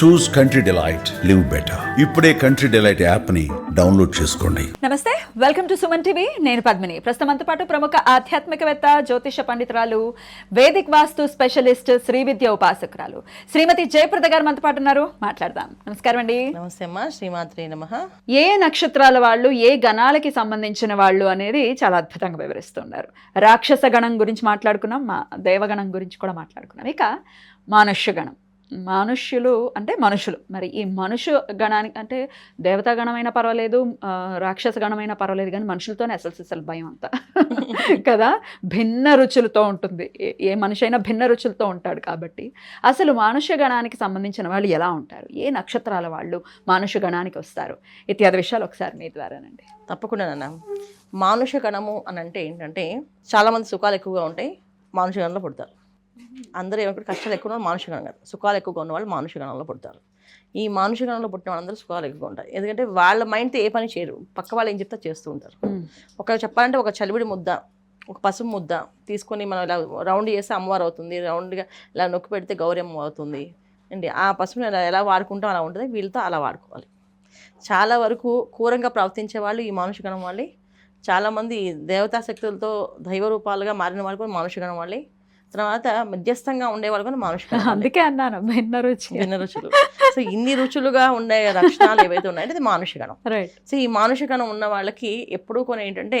Choose country delight live better ఇప్పుడే country delight యాప్ని download చేసుకోండి. నమస్తే వెల్కమ్ టు సుమన్ టీవీ. నేను పద్మిని. ప్రస్తుతం పాటు ప్రముఖ ఆధ్యాత్మికవేత్త జ్యోతిష పండితురాలు వేదిక్ వాస్తు స్పెషలిస్ట్ శ్రీ విద్య ఉపాసకురాలు శ్రీమతి జయప్రద గారు మనతో పాటు ఉన్నారు. మాట్లాడదాం. నమస్కారం అండి. నమస్తే అమ్మా శ్రీమాత్రి నమ. ఏ నక్షత్రాల వాళ్ళు ఏ గణాలకి సంబంధించిన వాళ్ళు అనేది చాలా అద్భుతంగా వివరిస్తున్నారు. రాక్షస గణం గురించి మాట్లాడుకున్నాం మా దేవగణం గురించి కూడా మాట్లాడుకున్నాం. ఇక మానుష్య గణం. మనుష్యులు అంటే మనుషులు. మరి ఈ మనుషు గణానికి అంటే దేవతా గణమైనా పర్వాలేదు రాక్షస గణమైనా పర్వాలేదు కానీ మనుషులతోనే అసలు అసలు భయం అంతా. కదా? భిన్న రుచులతో ఉంటుంది. ఏ- ఏ మనిషి అయినా భిన్న రుచులతో ఉంటాడు కాబట్టి. అసలు మానుష్య గణానికి సంబంధించిన వాళ్ళు ఎలా ఉంటారు? ఏ నక్షత్రాల వాళ్ళు మానుష్య గణానికి వస్తారు? ఇత్యాది విషయాలు ఒకసారి మీ ద్వారానండి. తప్పకుండా నాన్న. మానుష గణము అని అంటే ఏంటంటే చాలామంది సుఖాలు ఎక్కువగా ఉంటాయి మానుష గణంలో పుడతారు. అందరూ ఏమంటారు కష్టాలు ఎక్కువ ఉన్న మానుష గణం కాదు సుఖాలు ఎక్కువగా ఉన్న వాళ్ళు మానుష గణంలో పుడతారు. ఈ మానుష గణంలో పుట్టిన వాళ్ళందరూ సుఖాలు ఎక్కువగా ఉంటాయి ఎందుకంటే వాళ్ళ మైండ్తో ఏ పని చేయరు. పక్క వాళ్ళు ఏం చెప్తే చేస్తూ ఉంటారు. ఒక చెప్పాలంటే ఒక చలివిడి ముద్ద ఒక పసుపు ముద్ద తీసుకొని మనం ఇలా రౌండ్ చేస్తే అమ్మవారు అవుతుంది. రౌండ్గా ఇలా నొక్కి పెడితే గౌరీ అమ్మ అవుతుంది. అండి ఆ పసుపుని ఎలా వాడుకుంటాం అలా ఉంటుంది? వీళ్ళతో అలా వాడుకోవాలి. చాలా వరకు క్రూరంగా ప్రవర్తించే వాళ్ళు ఈ మానుషగణం వాళ్ళే చాలామంది దేవతా శక్తులతో దైవ రూపాలుగా మారిన వాళ్ళు కూడా మానుషగణం వాళ్ళే తర్వాత మధ్యస్థంగా ఉండే వాళ్ళు కూడా వాళ్ళే. అందుకే అన్నాను భిన్న రుచి భిన్న రుచులు. సో ఇన్ని రుచులుగా ఉండే లక్షణాలు ఏవైతే ఉన్నాయంటే అది మానుషగణం రైట్ సో ఈ మానుషగణం ఉన్న వాళ్ళకి ఎప్పుడూ కొన్ని ఏంటంటే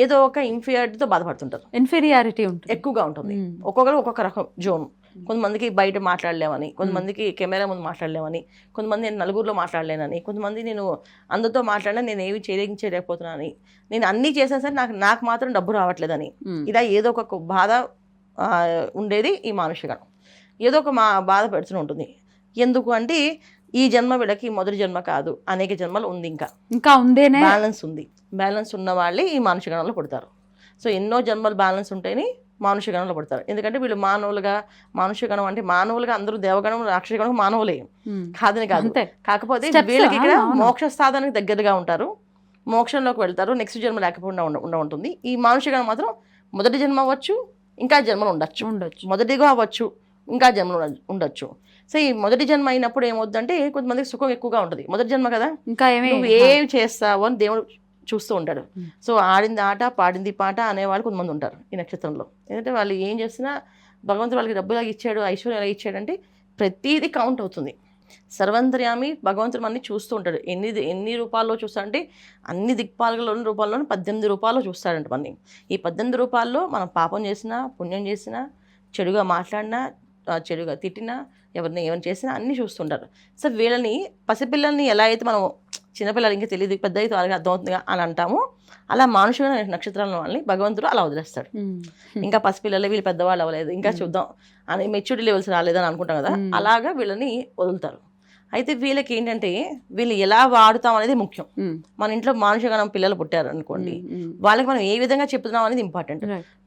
ఏదో ఒక ఇన్ఫీరియారిటీతో బాధపడుతుంటారు. ఇన్ఫీరియారిటీ ఉంటుంది. ఎక్కువగా ఉంటుంది. మ్మ్. ఒక్కొక్కరు ఒక్కొక్క రకం జోన్. కొంతమందికి బయట మాట్లాడలేమని కొంతమందికి కెమెరా ముందు మాట్లాడలేమని కొంతమంది నేను నలుగురిలో మాట్లాడలేనని కొంతమంది నేను అందరితో మాట్లాడినా నేను ఏమి చేయలేక చేయలేకపోతున్నానని నేను అన్నీ చేసినా సరే నాకు నాకు మాత్రం డబ్బు రావట్లేదని. ఇలా ఏదో ఒక బాధ ఉండేది ఈ మానుషగణం ఏదో ఒక మా బాధ పెడుతూనే ఉంటుంది. ఎందుకు అంటే ఈ జన్మ వీళ్ళకి మొదటి జన్మ కాదు అనేక జన్మలు ఉంది ఇంకా. ఇంకా ఉందేనే? బ్యాలెన్స్ ఉంది. బ్యాలెన్స్ ఉన్న వాళ్ళే ఈ మానుషగణంలో పుడతారు. సో ఎన్నో జన్మలు బ్యాలెన్స్ ఉంటేనే మానుషగణంలో పుడతారు. ఎందుకంటే వీళ్ళు మానవులుగా మానుషగణం అంటే మానవులుగా అందరూ దేవగణం రాక్షసగణం మానవులే. కాదని కాదు. కాకపోతే వీళ్ళకి ఇక్కడ. మోక్ష స్థానానికి దగ్గరగా ఉంటారు. మోక్షంలోకి వెళ్తారు. నెక్స్ట్ జన్మ లేకపోకుండా ఉండ ఉంటుంది ఈ మానుషగణం మాత్రం మొదటి జన్మ అవ్వచ్చు ఇంకా జన్మలు ఉండొచ్చు. ఉండొచ్చు. మొదటిగా అవ్వచ్చు ఇంకా జన్మలు ఉండ- ఉండొచ్చు. సో ఈ మొదటి జన్మ అయినప్పుడు ఏమవుద్దంటే కొంతమందికి సుఖం ఎక్కువగా ఉంటుంది. మొదటి జన్మ కదా? ఇంకా ఏమి నువ్వు ఏం చేస్తావు అని దేవుడు చూస్తూ ఉంటాడు. సో ఆడింది ఆట పాడింది పాట అనేవాళ్ళు కొంతమంది ఉంటారు ఈ నక్షత్రంలో. ఎందుకంటే వాళ్ళు ఏం చేసినా భగవంతుడు వాళ్ళకి డబ్బులు ఎలా ఇచ్చాడు ఐశ్వర్యం ఎలా ఇచ్చాడు అంటే ప్రతిదీ కౌంట్ అవుతుంది. సర్వంతర్యామి భగవంతుడు మనని చూస్తూ ఉంటాడు. ఎన్ని ఎన్ని రూపాల్లో చూస్తా అంటే అన్ని దిక్పాలలోని రూపాల్లోని పద్దెనిమిది రూపాల్లో చూస్తాడంట మనని. ఈ పద్దెనిమిది రూపాల్లో మనం పాపం చేసినా పుణ్యం చేసినా చెడుగా మాట్లాడినా చెడుగా తిట్టినా ఎవరిని ఏమైనా చేసినా అన్నీ చూస్తుంటారు. సో వీళ్ళని పసిపిల్లల్ని ఎలా అయితే మనం చిన్నపిల్లలు ఇంకా తెలియదు పెద్ద అయితే వాళ్ళకి అర్థమవుతుంది అని అంటాము. అలా మానుషుల నక్షత్రాల వాళ్ళని భగవంతుడు అలా వదిలేస్తాడు. ఇంకా పసిపిల్లలు వీళ్ళు పెద్దవాళ్ళు అవ్వలేదు. ఇంకా చూద్దాం. అని మెచ్యూరిటీ లెవెల్స్ రాలేదని అనుకుంటాం కదా. అలాగా వీళ్ళని వదులుతారు. అయితే వీళ్ళకి ఏంటంటే వీళ్ళు ఎలా వాడుతాం అనేది ముఖ్యం. మన ఇంట్లో మానుషగణం పిల్లలు పుట్టారు అనుకోండి. వాళ్ళకి మనం ఏ విధంగా చెప్తున్నాం అనేది ఇంపార్టెంట్.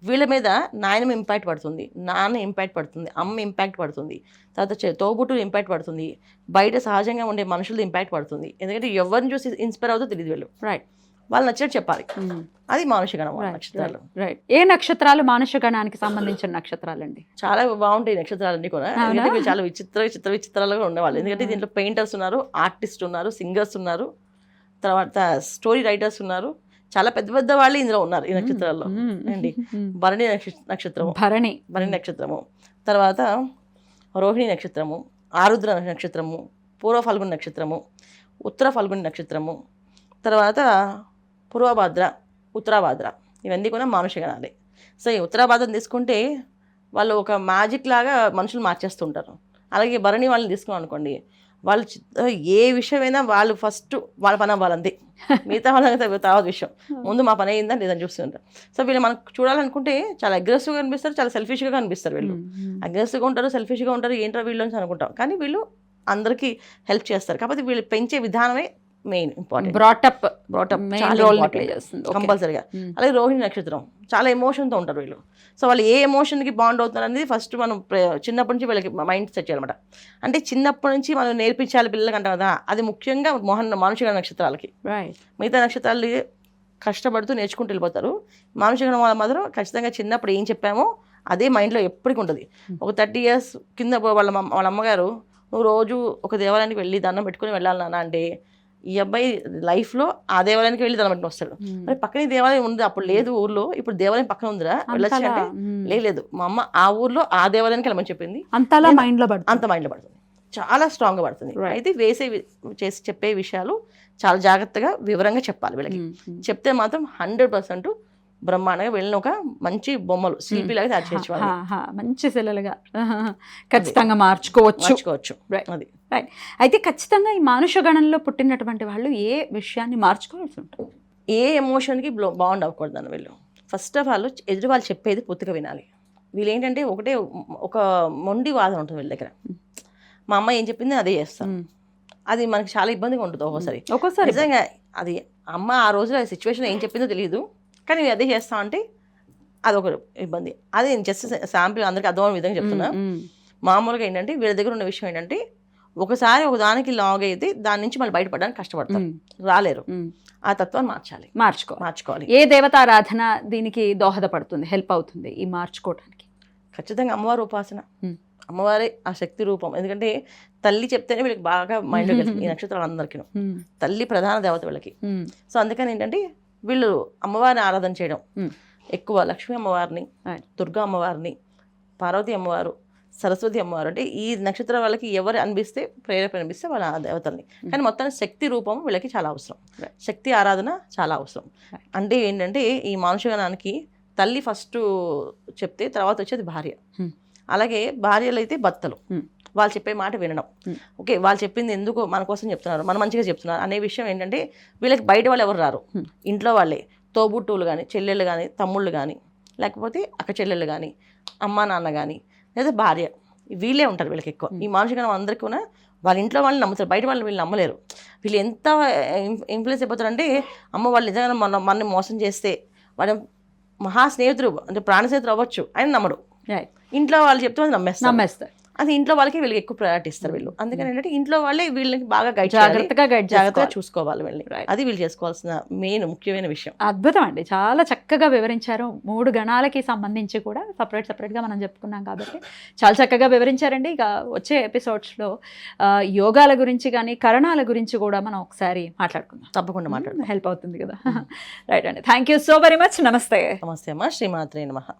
వీళ్ళ మీద నాయనమ ఇంపాక్ట్ పడుతుంది నాన్న ఇంపాక్ట్ పడుతుంది అమ్మ ఇంపాక్ట్ పడుతుంది తర్వాత తోబుట్టులు ఇంపాక్ట్ పడుతుంది బయట సహజంగా ఉండే మనుషులది ఇంపాక్ట్ పడుతుంది ఎందుకంటే ఎవరిని చూసి ఇన్స్పైర్ అవుతుందో తెలియదు వీళ్ళు రైట్ వాళ్ళు నచ్చినట్టు చెప్పాలి. అది మానుషగణం Right, నక్షత్రాలు. రైట్ ఏ నక్షత్రాలు మానుష్య గణానికి సంబంధించిన నక్షత్రాలండి? చాలా బాగుంటాయి నక్షత్రాలన్నీ కూడా. అవునా? ఎందుకంటే చాలా విచిత్ర విచిత్ర విచిత్రాలుగా ఉండేవాళ్ళు. ఎందుకంటే దీంట్లో పెయింటర్స్ ఉన్నారు ఆర్టిస్ట్ ఉన్నారు సింగర్స్ ఉన్నారు తర్వాత స్టోరీ రైటర్స్ ఉన్నారు. చాలా పెద్ద పెద్ద వాళ్ళు ఇందులో ఉన్నారు ఈ నక్షత్రాల్లో. అండి. భరణి నక్ష- నక్షత్రము. భరణి. భరణి నక్షత్రము. తర్వాత రోహిణి నక్షత్రము ఆరుద్ర నక్షత్రము పూర్వ ఫల్గుని నక్షత్రము ఉత్తర ఫల్గుని నక్షత్రము. తర్వాత పూర్వభాద్ర ఉత్తరాభాద్ర ఇవన్నీ కూడా మానుషగణాలే సో ఈ ఉత్తరాభాద్రను తీసుకుంటే వాళ్ళు ఒక మ్యాజిక్ లాగా మనుషులు మార్చేస్తుంటారు. అలాగే భరణి వాళ్ళని తీసుకున్నాం అనుకోండి వాళ్ళు ఏ విషయమైనా వాళ్ళు ఫస్ట్ వాళ్ళ పని అవ్వాలంతే మిగతా వాళ్ళకి తర్వాత విషయం. ముందు మా పని అయిందా లేదని చూస్తుంటారు. సో వీళ్ళు మనకు చూడాలనుకుంటే చాలా అగ్రెసివ్గా కనిపిస్తారు చాలా సెల్ఫిష్గా కనిపిస్తారు వీళ్ళు. అగ్రెసివ్గా ఉంటారు సెల్ఫిష్గా ఉంటారు ఏంటో వీళ్ళు అని అనుకుంటాం. కానీ వీళ్ళు అందరికీ హెల్ప్ చేస్తారు. కాకపోతే వీళ్ళు పెంచే విధానమే main important brought up brought up role. Play చేస్తుంది. కంపల్సరీగా మ్మ్. అలాగే రోహిణి నక్షత్రం. చాలా ఎమోషన్తో ఉంటారు వీళ్ళు. సో వాళ్ళు ఏ ఎమోషన్కి బాండ్ అవుతున్నారు అనేది ఫస్ట్ మనం చిన్నప్పటి నుంచి వీళ్ళకి మైండ్ సెట్ చేయాలన్నమాట. అంటే చిన్నప్పటి నుంచి మనం నేర్పించాలి పిల్లలకి అంటాం కదా అది ముఖ్యంగా మోహన్ మానుషిక నక్షత్రాలకి. మిగతా నక్షత్రాలు కష్టపడుతూ నేర్చుకుంటూ వెళ్ళిపోతారు. మానుషిక వాళ్ళ మాత్రం ఖచ్చితంగా చిన్నప్పుడు ఏం చెప్పామో అదే మైండ్లో ఎప్పటికీ ఉంటుంది. ఒక థర్టీ ఇయర్స్ కింద వాళ్ళ వాళ్ళ అమ్మగారు నువ్వు రోజు ఒక దేవాలయానికి వెళ్ళి దండం పెట్టుకుని వెళ్ళాలి నాన్న అంటే ఈ అబ్బాయి లైఫ్లో ఆ దేవాలయానికి వెళ్ళి పెట్టుకుని వస్తాడు. మరి పక్కనే దేవాలయం ఉంది అప్పుడు లేదు ఊర్లో ఇప్పుడు దేవాలయం పక్కన ఉందిరా వెళ్ళొచ్చు అంటే మ్మ్. "లే, లేదు. మా అమ్మ ఆ ఊర్లో ఆ దేవాలయానికి వెళ్ళమని చెప్పింది. అంతలా నేను- మైండ్లో పడుతుంది. అంత మైండ్లో పడుతుంది. చాలా స్ట్రాంగ్గా పడుతుంది. అయితే వేసే చేసి చెప్పే విషయాలు చాలా జాగ్రత్తగా వివరంగా చెప్పాలి వీళ్ళకి. చెప్తే మాత్రం హండ్రెడ్ పర్సెంట్ బ్రహ్మాండంగా వెళ్ళిన ఒక మంచి బొమ్మలు స్లీపీ లాగా తయారు చేయొచ్చు మంచి సెలలుగా ఖచ్చితంగా మార్చుకోవచ్చు. అది. అయితే ఖచ్చితంగా ఈ మానుష గణంలో పుట్టినటువంటి వాళ్ళు ఏ విషయాన్ని మార్చుకోవాల్సి ఉంటుంది? ఏ ఎమోషన్కి బాండ్ అవ్వకూడదు అని వీళ్ళు. ఫస్ట్ ఆఫ్ ఆల్ ఎదురు వాళ్ళు చెప్పేది పూర్తిగా వినాలి. వీళ్ళు ఏంటంటే ఒకటే ఒక మొండి వాదన ఉంటుంది వీళ్ళ దగ్గర. మా అమ్మ ఏం చెప్పింది అదే చేస్తాను. అది మనకి చాలా ఇబ్బందిగా ఉంటుంది ఒక్కోసారి. ఒక్కోసారి నిజంగా అది అమ్మ ఆ రోజులో ఆ సిచ్యువేషన్ ఏం చెప్పిందో తెలియదు కానీ అదే చేస్తా అంటే అదొక ఇబ్బంది. అది నేను జస్ట్ శాంపిల్ అందరికీ అర్థమైన విధంగా చెప్తున్నా. మ్మ్, మ్మ్. మామూలుగా ఏంటంటే వీళ్ళ దగ్గర ఉన్న విషయం ఏంటంటే ఒకసారి ఒక దానికి లాగ్ అయితే దాని నుంచి మళ్ళీ బయటపడడానికి కష్టపడతారు. రాలేరు. ఆ తత్వాన్ని మార్చాలి. మార్చుకోవాలి మార్చుకోవాలి. ఏ దేవతారాధన దీనికి దోహదపడుతుంది హెల్ప్ అవుతుంది ఈ మార్చుకోవడానికి ఖచ్చితంగా అమ్మవారి ఉపాసన. మ్మ్. అమ్మవారే ఆ శక్తి రూపం. ఎందుకంటే తల్లి చెప్తేనే వీళ్ళకి బాగా వెళ్తుంది ఈ నక్షత్రాలు అందరికీ తల్లి ప్రధాన దేవత వీళ్ళకి. సో అందుకని ఏంటంటే వీళ్ళు అమ్మవారిని ఆరాధన చేయడం. ఎక్కువ లక్ష్మీ అమ్మవారిని. దుర్గా అమ్మవారిని పార్వతి అమ్మవారు సరస్వతి అమ్మవారు అంటే ఈ నక్షత్ర వాళ్ళకి ఎవరు అనిపిస్తే ప్రేరేపణ అనిపిస్తే వాళ్ళ దేవతల్ని కానీ మొత్తానికి శక్తి రూపం వీళ్ళకి చాలా అవసరం. శక్తి ఆరాధన చాలా అవసరం. అంటే ఏంటంటే ఈ మానుషగణానికి తల్లి ఫస్ట్ చెప్తే తర్వాత వచ్చేది భార్య. అలాగే భార్యలు అయితే భర్తలు. వాళ్ళు చెప్పే మాట వినడం. ఓకే వాళ్ళు చెప్పింది ఎందుకు మన కోసం చెప్తున్నారు మన మంచిగా చెప్తున్నారు అనే విషయం ఏంటంటే వీళ్ళకి బయట వాళ్ళు ఎవరు రారు. ఇంట్లో వాళ్ళే. తోబుట్టువులు కానీ చెల్లెళ్ళు కానీ తమ్ముళ్ళు కానీ లేకపోతే అక్క చెల్లెళ్ళు కానీ అమ్మ నాన్న కానీ లేదా భార్య. వీళ్ళే ఉంటారు వీళ్ళకి ఎక్కువ. ఈ మానసిక అందరికీ కూడా వాళ్ళ ఇంట్లో వాళ్ళని నమ్ముతారు బయట వాళ్ళు వీళ్ళు నమ్మలేరు. వీళ్ళు ఎంత ఇన్ఫ్లుయెన్స్ అయిపోతారంటే అమ్మ వాళ్ళు నిజంగా మన మనని మోసం చేస్తే వాడు మహా స్నేహితుడు అంటే ప్రాణ స్నేహితుడు అవ్వచ్చు ఆయన నమ్మడు. Right. ఇంట్లో వాళ్ళు చెప్తే వాళ్ళు నమ్మేస్తారు. నమ్మేస్తారు. అది ఇంట్లో వాళ్ళకి వీళ్ళకి ఎక్కువ ప్రయారిటీ ఇస్తారు వీళ్ళు. అందుకని ఏంటంటే ఇంట్లో వాళ్ళే వీళ్ళకి బాగా గైడ్ జాగ్రత్త జాగ్రత్తగా గైడ్ జాగ్రత్తగా చూసుకోవాలి. వీళ్ళని. అది వీళ్ళు చేసుకోవాల్సిన మెయిన్ ముఖ్యమైన విషయం. అద్భుతం అండి. చాలా చక్కగా వివరించారు. మూడు గణాలకి సంబంధించి కూడా సపరేట్ సపరేట్గా మనం చెప్పుకున్నాం కాబట్టి చాలా చక్కగా వివరించారండి. ఇక వచ్చే ఎపిసోడ్స్లో యోగాల గురించి కానీ కరణాల గురించి కూడా మనం ఒకసారి మాట్లాడుకుందాం. తప్పకుండా మాట్లాడదాం హెల్ప్ అవుతుంది కదా. రైట్ అండి. Thank you so very much నమస్తే. నమస్తే అమ్మ. శ్రీమాత్రే నమః.